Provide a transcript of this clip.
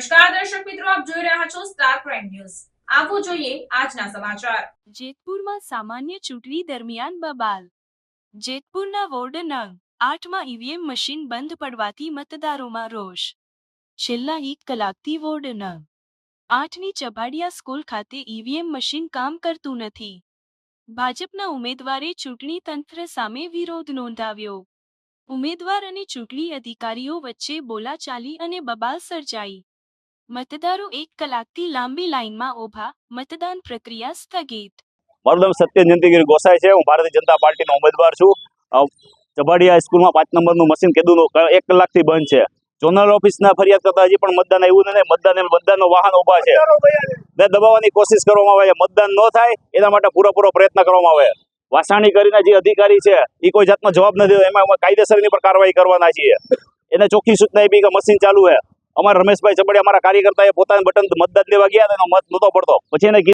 નમસ્કાર, દર્શક મિત્રો, આપ જોઈ રહ્યા છો સ્ટાર પ્રાઇમ ન્યૂઝ આવો જોઈએ આજના સમાચાર. જેતપુરમાં સામાન્ય ચૂંટણી દરમિયાન બબાલ. જેતપુરના વોર્ડ નંગ આઠમાં ઈવીએમ મશીન બંધ પડવાથી મતદારોમાં રોષ. છેલ્લા એક કલાકથી વોર્ડ નંગ આઠની ચભાડિયા સ્કૂલ ખાતે ઈવીએમ મશીન કામ કરતું નથી. ભાજપના ઉમેદવારે ચૂંટણી તંત્ર સામે વિરોધ નોંધાવ્યો. ઉમેદવાર અને ચૂંટણી અધિકારીઓ વચ્ચે બોલાચાલી અને બબાલ સર્જાઈ. મતદારો એક કલાકથી લાંબી લાઇનમાં ઊભા મતદાન પ્રક્રિયા સ્થગિત. મારું નામ સત્ય જયંતિગીરી ગોસાઈ છે. હું ભારતીય જનતા પાર્ટીનો ઉમેદવાર છું. ચબાડિયા સ્કૂલમાં પાંચ નંબરનું મશીન કીધું એક કલાકથી બંધ છે. ઝોનલ ઓફિસના ફરિયાદ કરતા હજી પણ મતદાન આવ્યું નથી મતદાન મતદાનનો વાહન ઊભા છે. બે દબાવવાની કોશિશ કરવામાં આવે છે મતદાન ન થાય એના માટે પૂરેપૂરો પ્રયત્ન કરવામાં આવે. વાસાણી કરીને જે અધિકારી છે એ કોઈ જાતનો જવાબ નથી એમાં અમે કાયદેસર એની પર કાર્યવાહી કરવાના છીએ. એને ચોખ્ખી સૂચના આપી કે મશીન ચાલુ છે. અમારા રમેશભાઈ ચબડિયા અમારા કાર્યકર્તાએ પોતાના બટન મતદાન દેવા ગયા હતા, એનો મત નહોતો પડતો. પછી એને